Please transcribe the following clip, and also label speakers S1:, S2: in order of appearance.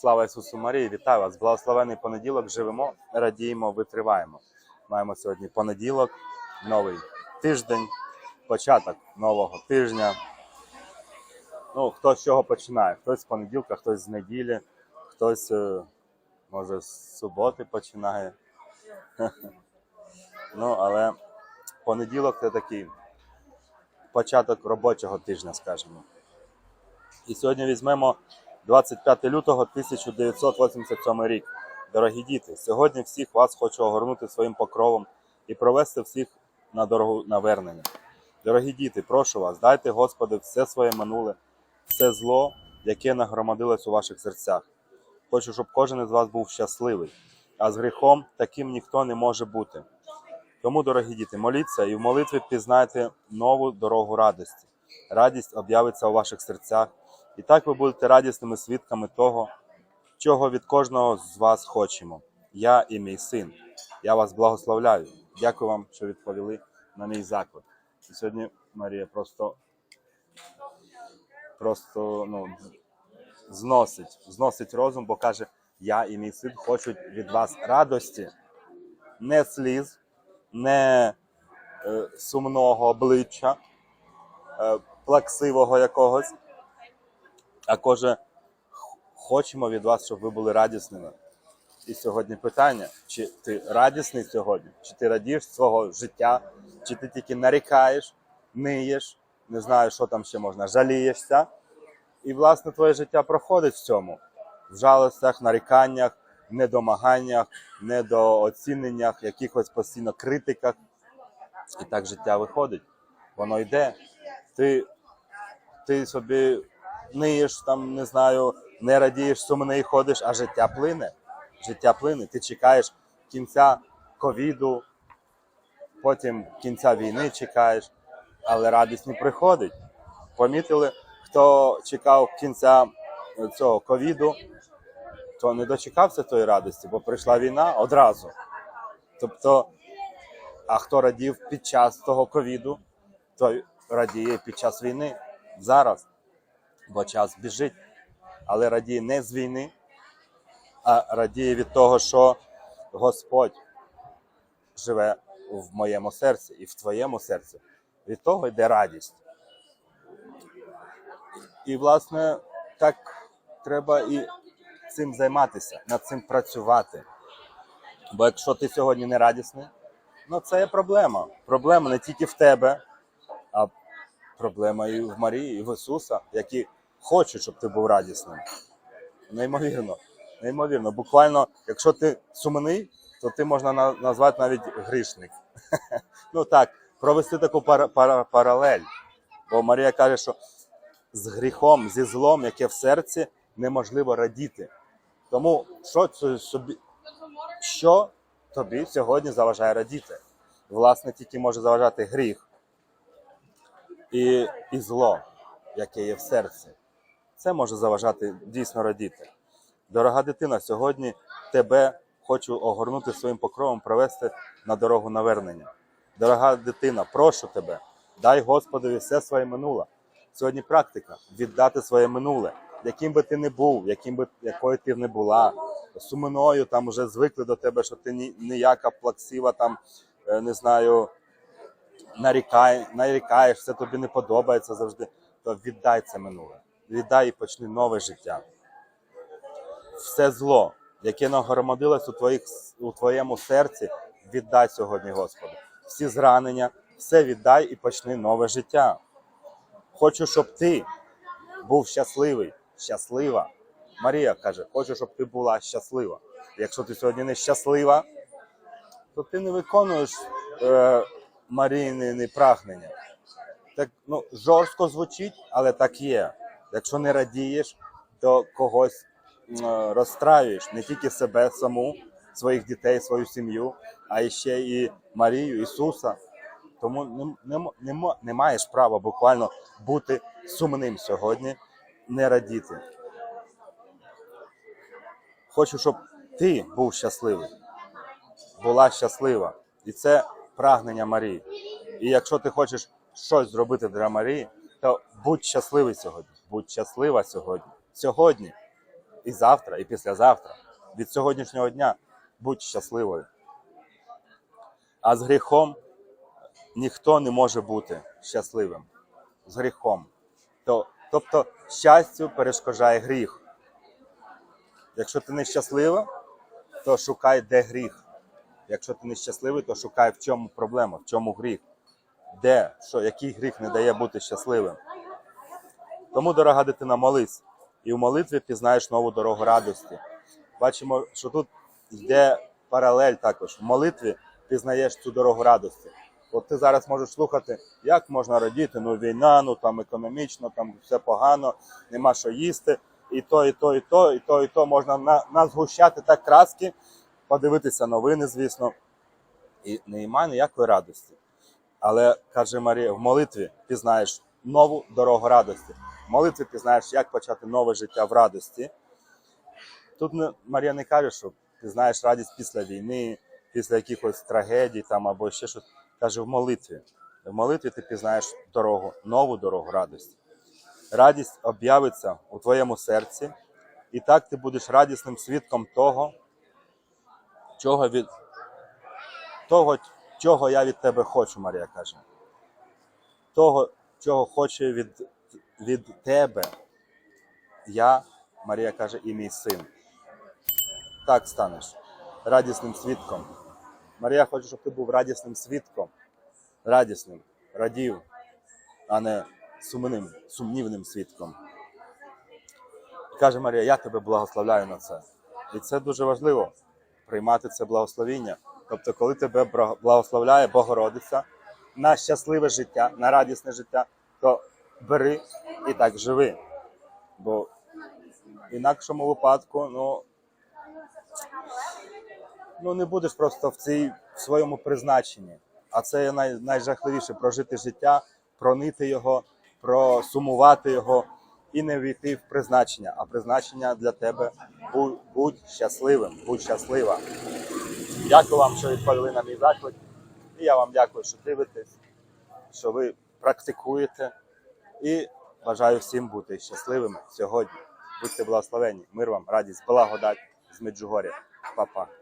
S1: Слава Ісусу Марії, вітаю вас! Благословений понеділок. Живемо, радіємо, витриваємо. Маємо сьогодні понеділок, новий тиждень, початок нового тижня. Ну, хто з чого починає? Хтось з понеділка, хтось з неділі, хтось, е, може, з суботи починає. Ну, але понеділок це такий початок робочого тижня, скажімо. І сьогодні візьмемо 25 лютого 1987 рік. Дорогі діти, сьогодні всіх вас хочу огорнути своїм покровом і провести всіх на дорогу навернення. Дорогі діти, прошу вас, дайте Господи все своє минуле, все зло, яке нагромадилось у ваших серцях. Хочу, щоб кожен із вас був щасливий, а з гріхом таким ніхто не може бути. Тому, дорогі діти, моліться і в молитві пізнайте нову дорогу радості. Радість об'явиться у ваших серцях, і так ви будете радісними свідками того, чого від кожного з вас хочемо. Я і мій син. Я вас благословляю. Дякую вам, що відповіли на мій заклик. І сьогодні Марія просто, просто ну, зносить, зносить розум, бо каже: Я і мій син хочуть від вас радості, не сліз, не е, сумного обличчя, е, плаксивого якогось, а каже, «Х- хочемо від вас, щоб ви були радісними. І сьогодні питання: чи ти радісний сьогодні, чи ти радієш свого життя, чи ти тільки нарікаєш, ниєш, не знаю, що там ще можна, жалієшся. І, власне, твоє життя проходить в цьому, в жалостях, наріканнях, недомаганнях, недооціненнях, якихось постійно критиках. І так життя виходить. Воно йде. Ти, ти собі ниєш, там, не знаю, не радієш, сумний ходиш, а життя плине. Життя плине. Ти чекаєш кінця ковіду, потім кінця війни чекаєш, але радість не приходить. Помітили, хто чекав кінця цього ковіду, то не дочекався тої радості, бо прийшла війна одразу. Тобто, а хто радів під час того ковіду, той радіє під час війни зараз, бо час біжить. Але радіє не з війни, а радіє від того, що Господь живе в моєму серці і в твоєму серці. Від того йде радість. І, власне, так треба і цим займатися, над цим працювати. Бо якщо ти сьогодні не радісний, ну це є проблема. Проблема не тільки в тебе, а проблема і в Марії, і в Ісуса, які хочуть, щоб ти був радісним. Неймовірно, неймовірно. Буквально, якщо ти сумний, то ти можна назвати навіть грішник. Ну так, провести таку пара- паралель. Бо Марія каже, що з гріхом, зі злом, яке в серці, неможливо радіти. Тому що собі, що тобі сьогодні заважає радіти? Власне, тільки може заважати гріх і, і зло, яке є в серці. Це може заважати дійсно радіти. Дорога дитина, сьогодні тебе хочу огорнути своїм покровом, провести на дорогу навернення. Дорога дитина, прошу тебе, дай Господові все своє минуле. Сьогодні практика віддати своє минуле, яким би ти не був, яким би якою ти не була, сумною там вже звикли до тебе, що ти ні- ніяка плаксива, там е, не знаю, нарікай, нарікаєш, все тобі не подобається завжди. То віддай це минуле. Віддай і почни нове життя. Все зло, яке нагромадилось у, твоїх, у твоєму серці, віддай сьогодні Господу. Всі зранення, все віддай і почни нове життя. Хочу, щоб ти був щасливий, щаслива. Марія каже, хочу, щоб ти була щаслива. Якщо ти сьогодні не щаслива, то ти не виконуєш е, Маріїни прагнення. Так ну, жорстко звучить, але так є. Якщо не радієш, то когось е, розстраюєш не тільки себе саму, своїх дітей, свою сім'ю, а ще і Марію, Ісуса. Тому не, не, не, не маєш права буквально бути сумним сьогодні, не радіти. Хочу, щоб ти був щасливий, була щаслива. І це прагнення Марії. І якщо ти хочеш щось зробити для Марії, то будь щасливий сьогодні, будь щаслива сьогодні. Сьогодні. і завтра, і післязавтра. Від сьогоднішнього дня будь щасливою. А з гріхом ніхто не може бути щасливим. З гріхом. То, тобто щастю перешкоджає гріх. Якщо ти не щаслива, то шукай, де гріх. Якщо ти не щасливий, то шукай, в чому проблема, в чому гріх. Де, що, який гріх не дає бути щасливим. Тому, дорога дитина, молись. І в молитві пізнаєш нову дорогу радості. Бачимо, що тут йде паралель також. В молитві пізнаєш цю дорогу радості. От ти зараз можеш слухати, як можна радіти, ну війна, ну там економічно, там все погано, нема що їсти, і то, і то, і то, і то, і то можна на, назгущати так краски, подивитися новини, звісно, і немає ніякої радості. Але каже Марія, в молитві пізнаєш нову дорогу радості. В молитві пізнаєш, як почати нове життя в радості. Тут Марія не каже, що ти знаєш радість після війни, після якихось трагедій там або ще щось. Каже, в молитві. В молитві ти пізнаєш дорогу, нову дорогу радості. Радість об'явиться у твоєму серці, і так ти будеш радісним свідком того, чого від того, чого я від тебе хочу, Марія каже. Того, чого хочу від, від тебе. Я, Марія каже, і мій син. Так станеш радісним свідком. Марія хоче, щоб ти був радісним свідком. Радісним, радів, а не сумним, сумнівним свідком. Каже Марія, я тебе благословляю на це. І це дуже важливо приймати це благословіння. Тобто, коли тебе благословляє Богородиця на щасливе життя, на радісне життя, то бери і так живи. Бо в інакшому випадку, ну, ну не будеш просто в цій в своєму призначенні. А це най, найжахливіше прожити життя, пронити його, просумувати його і не війти в призначення. А призначення для тебе будь, будь щасливим, будь щаслива. Дякую вам, що відповіли на мій заклик. І я вам дякую, що дивитесь, що ви практикуєте. І бажаю всім бути щасливими сьогодні. Будьте благословені. Мир вам, радість, благодать з Меджугоря. Па-па.